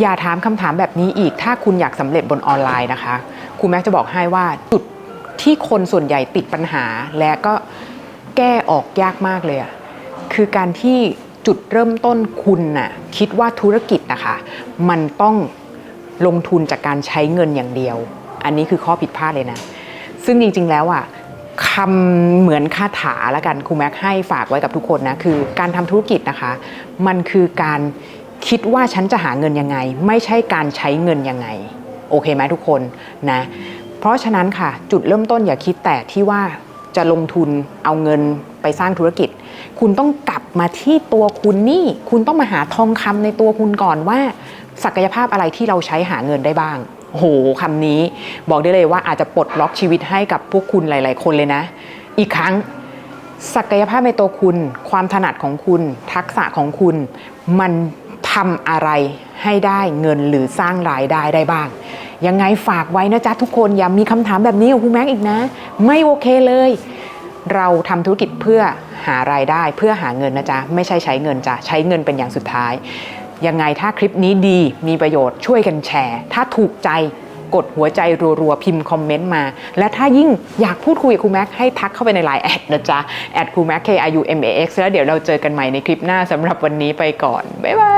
อย่าถามคำถามแบบนี้อีก ถ้าคุณอยากสำเร็จบนออนไลน์นะคะครูแม็กจะบอกให้ว่าจุดที่คนส่วนใหญ่ติดปัญหา และก็แก้ออกยากมากเลยอะคือการที่จุดเริ่มต้นคุณน่ะคิดว่าธุรกิจนะคะ มันต้องลงทุนจากการใช้เงินอย่างเดียว อันนี้คือข้อผิดพลาดเลยนะ ซึ่งจริงๆแล้วอะคำเหมือนคาถาละกันครูแม็กให้ฝากไว้กับทุกคนนะ คือการทำธุรกิจนะคะ มันคือการ คิดว่าฉันจะหาเงินยังไง ไม่ใช่การใช้เงินยังไง โอเคไหมทุกคนนะ เพราะฉะนั้นค่ะ จุดเริ่มต้นอย่าคิดแต่ที่ว่าจะลงทุนเอาเงินไปสร้างธุรกิจ คุณต้องกลับมาที่ตัวคุณนี่ คุณต้องมาหาทองคำในตัวคุณก่อนว่า ศักยภาพอะไรที่เราใช้หาเงินได้บ้างโหคำนี้บอกได้เลยว่าอาจจะปลดล็อกชีวิตให้กับพวกคุณหลาย ๆ คนเลยนะ อีกครั้ง ศักยภาพในตัวคุณ ความถนัดของคุณ ทักษะของคุณ มัน ทำอะไรให้ได้เงินหรือสร้างรายได้ได้บ้าง ยังไงฝากไว้นะจ๊ะทุกคนอย่ามีคำถามแบบนี้กับคุณแม็กอีกนะ ไม่โอเคเลย เราทำธุรกิจเพื่อหารายได้เพื่อหาเงินนะจ๊ะไม่ใช่ใช้เงินจ้ะใช้เงินเป็นอย่างสุดท้าย ยังไงถ้าคลิปนี้ดีมีประโยชน์ช่วยกันแชร์ ถ้าถูกใจกดหัวใจรัวๆ พิมพ์คอมเมนต์มา และถ้ายิ่งอยากพูดคุยกับครูแม็กให้ทักเข้าไปในไลน์แอดนะจ๊ะแอดครูแม็ก K I U M A X แล้วเดี๋ยวเราเจอกันใหม่ในคลิปหน้าสำหรับวันนี้ไปก่อน บ๊ายบาย